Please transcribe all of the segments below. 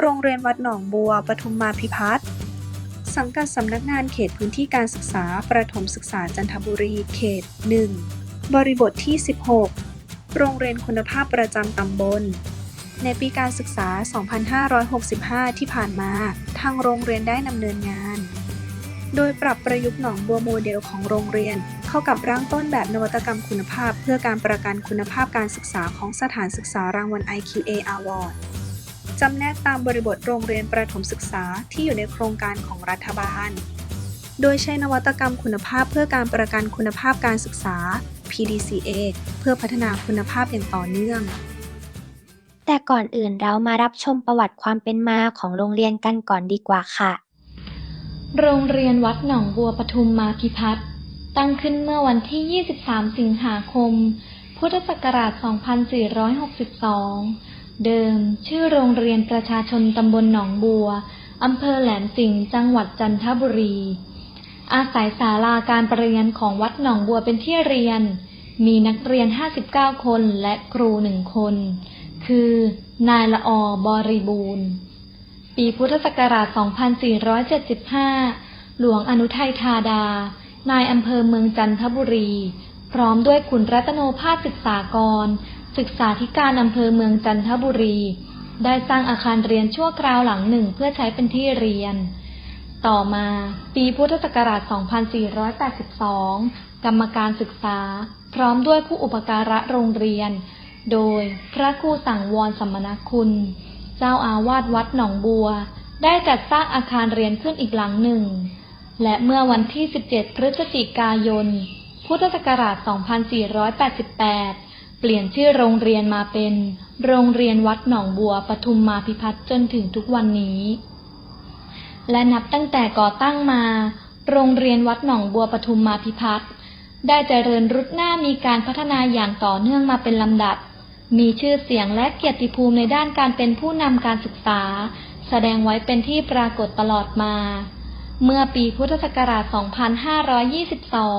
โรงเรียนวัดหนองบัว ปทุมมาพิพัฒน์ สังกัดสำนักงานเขตพื้นที่การศึกษา ประถมศึกษาจันทบุรี เขต 1 บริบทที่ 16 โรงเรียนคุณภาพประจำตำบล ในปีการศึกษา 2565 ที่ผ่านมา ทางโรงเรียนได้ดำเนินงาน โดยปรับประยุกต์หนองบัวโมเดลของโรงเรียน เข้ากับร่างต้นแบบนวัตกรรมคุณภาพ เพื่อการประกันคุณภาพการศึกษาของสถานศึกษารางวัล IQA Award จำแนกตามบริบทโรงเรียนประถมศึกษาที่อยู่ในโครงการของรัฐบาล โดยใช้นวัตกรรมคุณภาพเพื่อการประกันคุณภาพการศึกษา PDCA เพื่อพัฒนาคุณภาพอย่างต่อเนื่อง แต่ก่อนอื่นเรามารับชมประวัติความเป็นมาของโรงเรียนกันก่อนดีกว่าค่ะ โรงเรียนวัดหนองบัวปทุมมาพิพัฒน์ตั้งขึ้นเมื่อวันที่ 23 สิงหาคม พุทธศักราช 2462 เดิม ชื่อโรงเรียนประชาชนตำบลหนองบัว อำเภอแหลมสิงห์จังหวัดจันทบุรี อาศัยศาลาการประเรียนของวัดหนองบัวเป็นที่เรียน มีนักเรียน 59 คนและครูหนึ่งคน คือนายละออบริบูรณ์ ปีพุทธศักราช 2475 หลวงอนุทัยธาดา นายอำเภอเมืองจันทบุรี พร้อมด้วยคุณรัตโนภาสศึกษากร ศึกษาธิการอำเภอเมืองจันทบุรี ได้สร้างอาคารเรียนชั่วคราวหลังหนึ่งเพื่อใช้เป็นที่เรียน ต่อมาปีพุทธศักราช 2482 กรรมการศึกษา พร้อมด้วยผู้อุปการะโรงเรียน โดยพระครูสังวรสมณคุณ เจ้าอาวาสวัดหนองบัว ได้จัดสร้างอาคารเรียนขึ้นอีกหลังหนึ่ง และเมื่อวันที่ 17 พฤศจิกายน พุทธศักราช 2488 เปลี่ยนชื่อโรงเรียนมาเป็น โรงเรียนวัดหนองบัวปทุมมาพิพัฒน์จนถึงทุกวันนี้ และนับตั้งแต่ก่อตั้งมา โรงเรียนวัดหนองบัวปทุมมาพิพัฒน์ได้เจริญรุดหน้ามีการพัฒนาอย่างต่อเนื่องมาเป็นลำดับ มีชื่อเสียงและเกียรติภูมิในด้านการเป็นผู้นำการศึกษา แสดงไว้เป็นที่ปรากฏตลอดมา เมื่อปีพุทธศักราช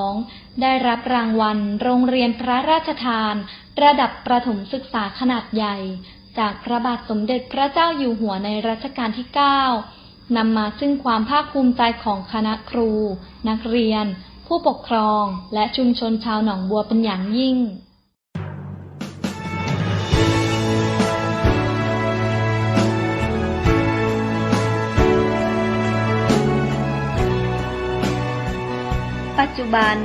2522 ได้รับรางวัลโรงเรียนพระราชทาน ระดับประถมศึกษาขนาดใหญ่ จากพระบาทสมเด็จพระเจ้าอยู่หัวในรัชกาลที่ 9 นำมาซึ่งความภาคภูมิใจของคณะครู นักเรียน ผู้ปกครอง และชุมชนชาวหนองบัวเป็นอย่างยิ่ง ปัจจุบัน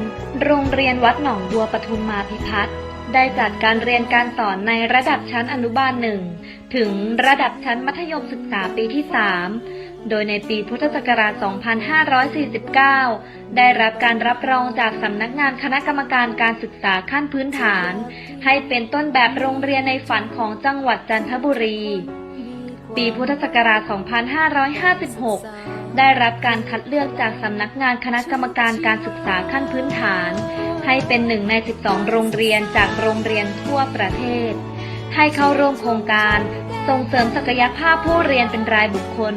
โรงเรียนวัดหนองบัวปทุมมาพิพัฒน์ได้จัดการเรียนการสอนในระดับชั้นอนุบาลหนึ่งถึงระดับชั้นมัธยมศึกษาปีที่ 3 โดยในปีพุทธศักราช 2549 ได้รับการรับรองจากสำนักงานคณะกรรมการการศึกษาขั้นพื้นฐาน ให้เป็นต้นแบบโรงเรียนในฝันของจังหวัดจันทบุรี ปีพุทธศักราช 2556 ได้รับการคัดเลือกจากสำนักงานคณะกรรมการการศึกษาขั้นพื้นฐาน ให้เป็นหนึ่งใน 12 โรงเรียนจากโรงเรียนทั่วประเทศ ให้เข้าร่วมโครงการส่งเสริมศักยภาพผู้เรียนเป็นรายบุคคล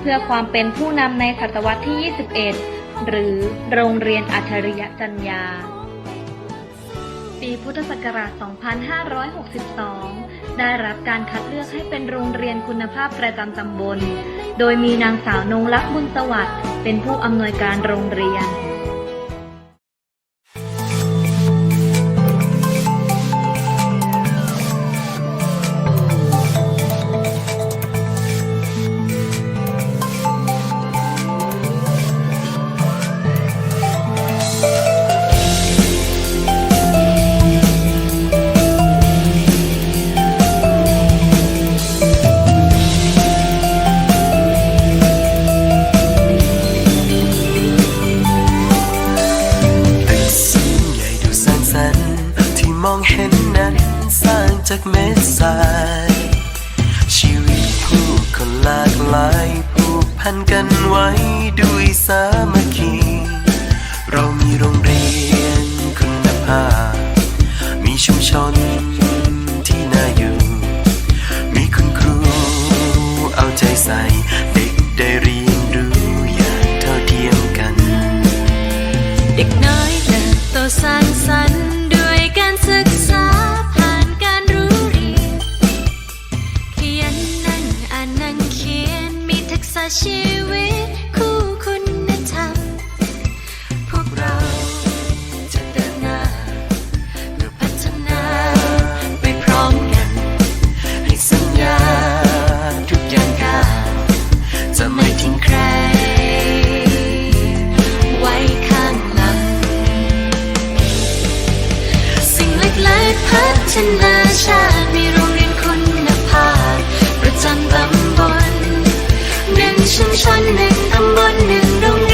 เพื่อความเป็นผู้นำในศตวรรษที่ 21 หรือโรงเรียนอัจฉริยะจัญญา ปีพุทธศักราช 2562 ได้รับการคัดเลือกให้เป็นโรงเรียนคุณภาพประจำตำบล โดยมีนางสาวนงลักษณ์บุญสวัสดิ์เป็นผู้อำนวยการโรงเรียน ชนที่น่าอยู่ มีคุณครูเอาใจใส่ หนึ่งชุมชน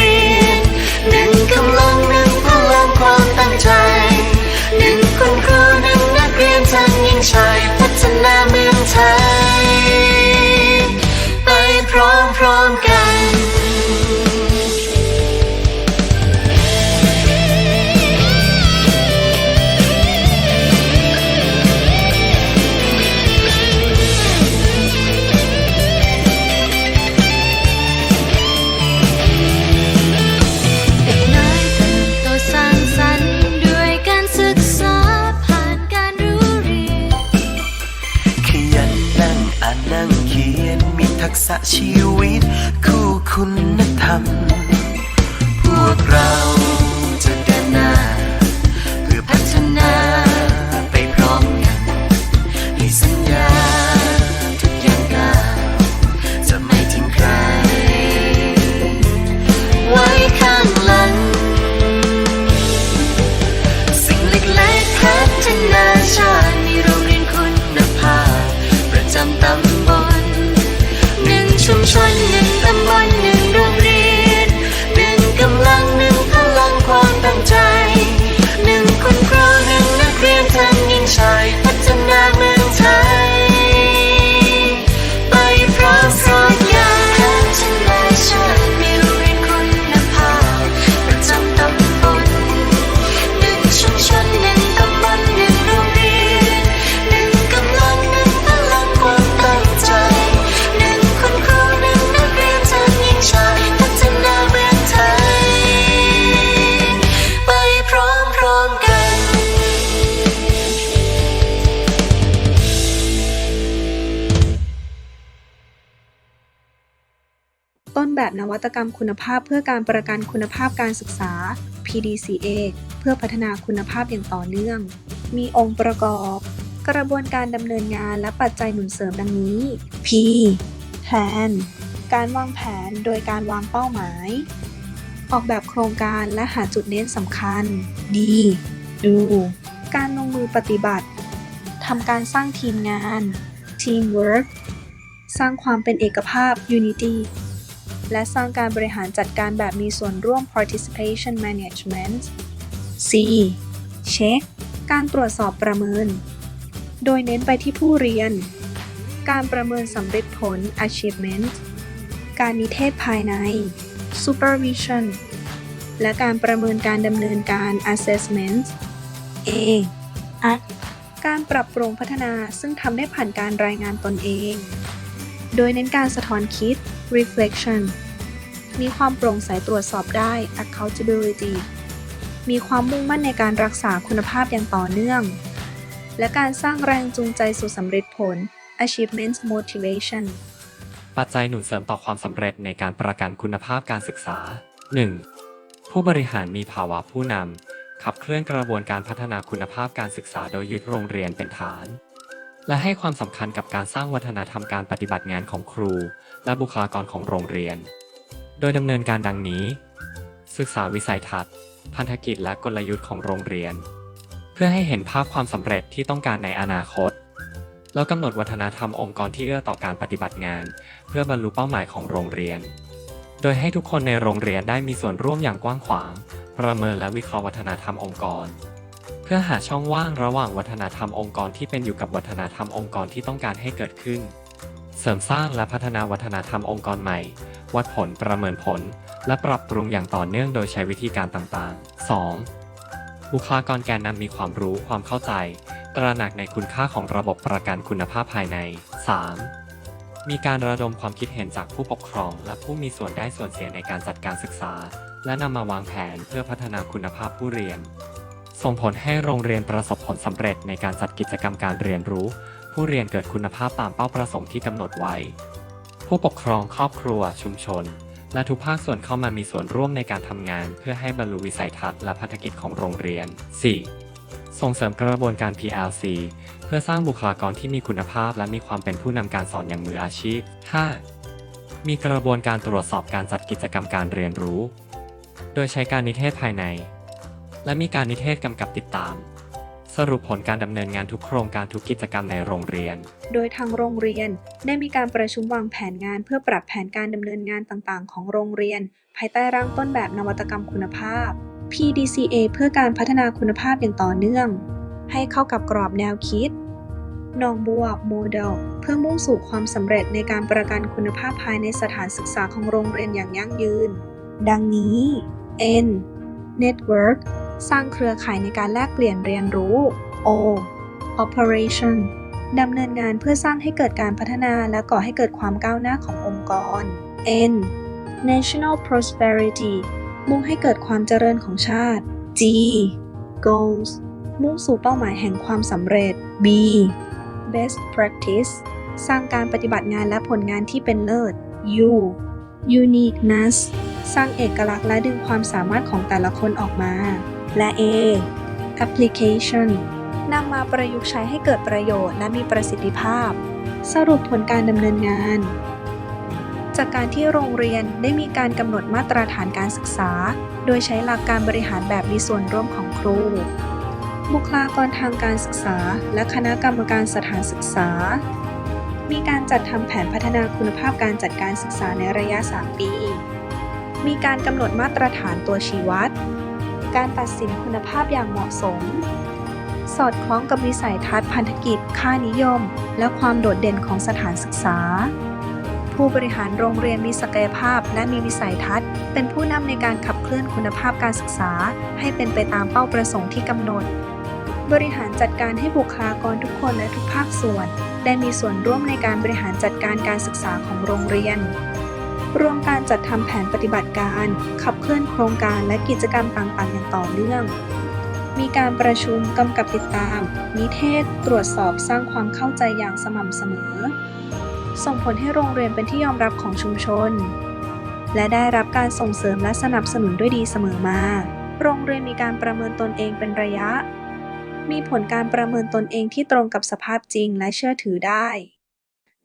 แบบนวัตกรรมคุณภาพเพื่อการประกันคุณภาพการศึกษา PDCA เพื่อพัฒนาคุณภาพอย่างต่อเนื่อง มีองค์ประกอบ กระบวนการดำเนินงานและปัจจัยหนุนเสริมดังนี้ P Plan การวางแผนโดยการวางเป้าหมาย ออกแบบโครงการและหาจุดเน้นสำคัญ D Do การลงมือปฏิบัติทำการสร้างทีมงาน Teamwork สร้างความเป็นเอกภาพ Unity และสร้างการบริหารจัดการแบบมีส่วนร่วม participation management C check การตรวจสอบประเมิน โดยเน้นไปที่ผู้เรียน การประเมินสำเร็จผล achievement การนิเทศภายใน supervision และการประเมินการดำเนินการ assessment A A การปรับปรุงพัฒนาซึ่งทำได้ผ่านการรายงานตนเอง โดยเน้นการสะท้อนคิด reflection มีความโปร่งใสตรวจสอบได้ accountability มีความมุ่งมั่นในการรักษาคุณภาพอย่างต่อเนื่อง และการสร้างแรงจูงใจสู่สำเร็จผล achievement motivation ปัจจัยหนุนเสริมต่อความสำเร็จในการประกันคุณภาพการศึกษา 1. ผู้บริหารมีภาวะผู้นำขับเคลื่อนกระบวนการพัฒนาคุณภาพการศึกษาโดยยึดโรงเรียนเป็นฐาน และให้ความสำคัญกับการสร้างวัฒนธรรมการปฏิบัติงานของครู และบุคลากรของโรงเรียน โดยดำเนินการดังนี้ ศึกษาวิสัยทัศน์ พันธกิจและกลยุทธ์ของโรงเรียน เพื่อให้เห็นภาพความสำเร็จที่ต้องการในอนาคต แล้วกำหนดวัฒนธรรมองค์กรที่เอื้อต่อการปฏิบัติงาน เพื่อบรรลุเป้าหมายของโรงเรียน โดยให้ทุกคนในโรงเรียนได้มีส่วนร่วมอย่างกว้างขวาง ประเมินและวิเคราะห์วัฒนธรรมองค์กร เพื่อหาช่องว่างระหว่างวัฒนธรรมองค์กรที่เป็นอยู่กับวัฒนธรรมองค์กรที่ต้องการให้เกิดขึ้น เสริมสร้างและพัฒนาวัฒนธรรมองค์กรใหม่ วัดผลประเมินผล และปรับปรุงอย่างต่อเนื่องโดยใช้วิธีการต่างๆ 2. บุคลากรแกนนำมีความรู้ความเข้าใจ ตระหนักในคุณค่าของระบบประกันคุณภาพภายใน 3. มีการระดมความคิดเห็นจากผู้ปกครอง และผู้มีส่วนได้ส่วนเสียในการจัดการศึกษา และนำมาวางแผนเพื่อพัฒนาคุณภาพผู้เรียน ส่งผลให้โรงเรียนประสบผลสำเร็จในการจัดกิจกรรมการเรียนรู้ ผู้เรียนเกิดคุณภาพตามเป้าประสงค์ที่กำหนดไว้ ผู้ปกครองครอบครัว ชุมชน และทุกภาคส่วนเข้ามามีส่วนร่วมในการทำงาน เพื่อให้บรรลุวิสัยทัศน์และภารกิจของโรงเรียน 4. ส่งเสริมกระบวนการ PLC เพื่อสร้างบุคลากรที่มีคุณภาพและมีความเป็นผู้นำการสอนอย่างมืออาชีพ 5. มีกระบวนการตรวจสอบการจัดกิจกรรมการเรียนรู้ โดยใช้การนิเทศภายใน และมีการนิเทศกำกับติดตาม สรุปผลการดำเนินงานทุกโครงการทุกกิจกรรมในโรงเรียน โดยทางโรงเรียนได้มีการประชุมวางแผนงานเพื่อปรับแผนการดำเนินงานต่างๆ ของโรงเรียน ภายใต้ร่างต้นแบบนวัตกรรมคุณภาพ PDCA เพื่อการพัฒนาคุณภาพอย่างต่อเนื่อง ให้เข้ากับกรอบแนวคิดนองบัวโมเดล เพื่อมุ่งสู่ความสำเร็จในการประกันคุณภาพภายในสถานศึกษาของโรงเรียนอย่างยั่งยืน ดังนี้ N Network สร้างเครือข่ายในการแลกเปลี่ยนเรียนรู้ O Operation ดำเนินงานเพื่อสร้างให้เกิดการพัฒนาและก่อให้เกิดความก้าวหน้าขององค์กร N National Prosperity มุ่งให้เกิดความเจริญของชาติ G Goals มุ่งสู่เป้าหมายแห่งความสำเร็จ B Best Practice สร้างการปฏิบัติงานและผลงานที่เป็นเลิศ U Uniqueness สร้างเอกลักษณ์และดึงความสามารถของแต่ละคนออกมา และ A Application นำมาประยุกต์ใช้ให้เกิดประโยชน์และมีประสิทธิภาพ สรุปผลการดำเนินงาน จากการที่โรงเรียนได้มีการกำหนดมาตรฐานการศึกษา โดยใช้หลักการบริหารแบบมีส่วนร่วมของครู บุคลากรทางการศึกษา และคณะกรรมการสถานศึกษา มีการจัดทำแผนพัฒนาคุณภาพการจัดการศึกษาในระยะ 3 ปี มีการกำหนดมาตรฐานตัวชี้วัด การตัดสินคุณภาพอย่างเหมาะสม สอดคล้องกับวิสัยทัศน์พันธกิจ ค่านิยม และความโดดเด่นของสถานศึกษา ผู้บริหารโรงเรียนมีศักยภาพและมีวิสัยทัศน์ เป็นผู้นำในการขับเคลื่อนคุณภาพการศึกษา ให้เป็นไปตามเป้าประสงค์ที่กำหนด บริหารจัดการให้บุคลากรทุกคนและทุกภาคส่วน ได้มีส่วนร่วมในการบริหารจัดการการศึกษาของโรงเรียน รวมการจัดทำแผนปฏิบัติการ ขับเคลื่อนโครงการและกิจกรรมต่างๆ อย่างต่อเนื่อง มีการประชุมกำกับติดตาม นิเทศ ตรวจสอบสร้างความเข้าใจอย่างสม่ำเสมอ ส่งผลให้โรงเรียนเป็นที่ยอมรับของชุมชน และได้รับการส่งเสริมและสนับสนุนด้วยดีเสมอมา โรงเรียนมีการประเมินตนเองเป็นระยะ มีผลการประเมินตนเองที่ตรงกับสภาพจริงและเชื่อถือได้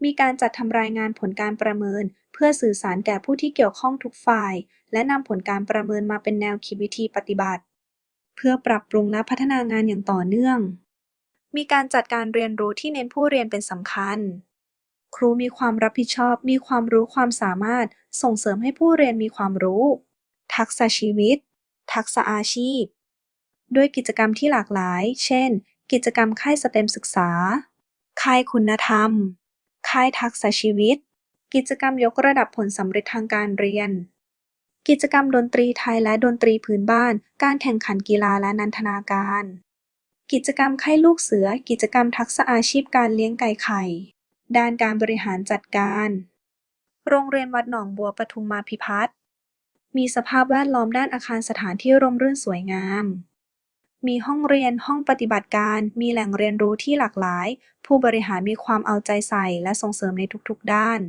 มีการจัดทำรายงานผลการประเมิน เพื่อสื่อสารแก่ผู้ที่เกี่ยวข้องทุกฝ่าย และนำผลการประเมินมาเป็นแนวคิดวิธีปฏิบัติ เพื่อปรับปรุงและพัฒนางานอย่างต่อเนื่อง มีการจัดการเรียนรู้ที่เน้นผู้เรียนเป็นสำคัญ ครูมีความรับผิดชอบ มีความรู้ความสามารถ ส่งเสริมให้ผู้เรียนมีความรู้ ทักษะชีวิต ทักษะอาชีพ ด้วยกิจกรรมที่หลากหลาย เช่น กิจกรรมค่ายสเต็มศึกษา ค่ายคุณธรรม ค่ายทักษะชีวิต กิจกรรมยกระดับผลสำเร็จทางการเรียน กิจกรรมดนตรีไทยและดนตรีพื้นบ้าน การแข่งขันกีฬาและนันทนาการ กิจกรรมค่ายลูกเสือ กิจกรรมทักษะอาชีพการเลี้ยงไก่ไข่ ด้านการบริหารจัดการ โรงเรียนวัดหนองบัวปทุมมาพิพัฒน์มีสภาพแวดล้อมด้านอาคารสถานที่ร่มรื่นสวยงาม มีห้องเรียน ห้องปฏิบัติการ มีแหล่งเรียนรู้ที่หลากหลาย ผู้บริหารมีความเอาใจใส่ และส่งเสริมในทุกๆ ด้าน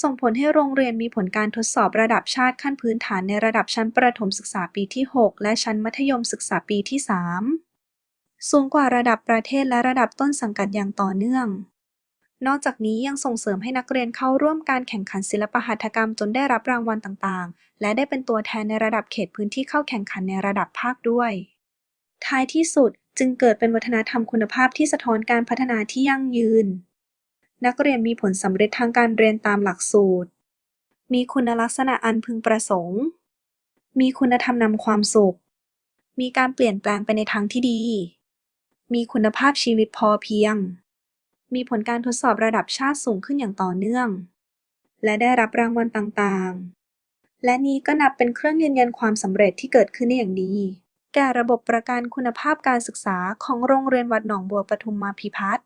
ส่งผลให้โรงเรียนมีผลการทดสอบระดับชาติขั้นพื้นฐานในระดับชั้นประถมศึกษาปีที่ 6 และชั้นมัธยมศึกษาปีที่ 3 สูงกว่าระดับประเทศและระดับต้นสังกัดอย่างต่อเนื่อง นอกจากนี้ยังส่งเสริมให้นักเรียนเข้าร่วมการแข่งขันศิลปหัตถกรรมจนได้รับรางวัลต่างๆ และได้เป็นตัวแทนในระดับเขตพื้นที่เข้าแข่งขันในระดับภาคด้วย ท้ายที่สุดจึงเกิดเป็นวัฒนธรรมคุณภาพที่สะท้อนการพัฒนาที่ยั่งยืน นักเรียนมีผลสำเร็จทางการเรียนตามหลักสูตร มีคุณลักษณะอันพึงประสงค์ มีคุณธรรมนำความสุข มีการเปลี่ยนแปลงไปในทางที่ดี มีคุณภาพชีวิตพอเพียง มีผลการทดสอบระดับชาติสูงขึ้นอย่างต่อเนื่อง และได้รับรางวัลต่างๆ และนี้ก็นับเป็นเครื่องยืนยันความสำเร็จที่เกิดขึ้นได้อย่างดี แก่ระบบประกันคุณภาพการศึกษาของโรงเรียนวัดหนองบัวปทุมมาพิพัฒน์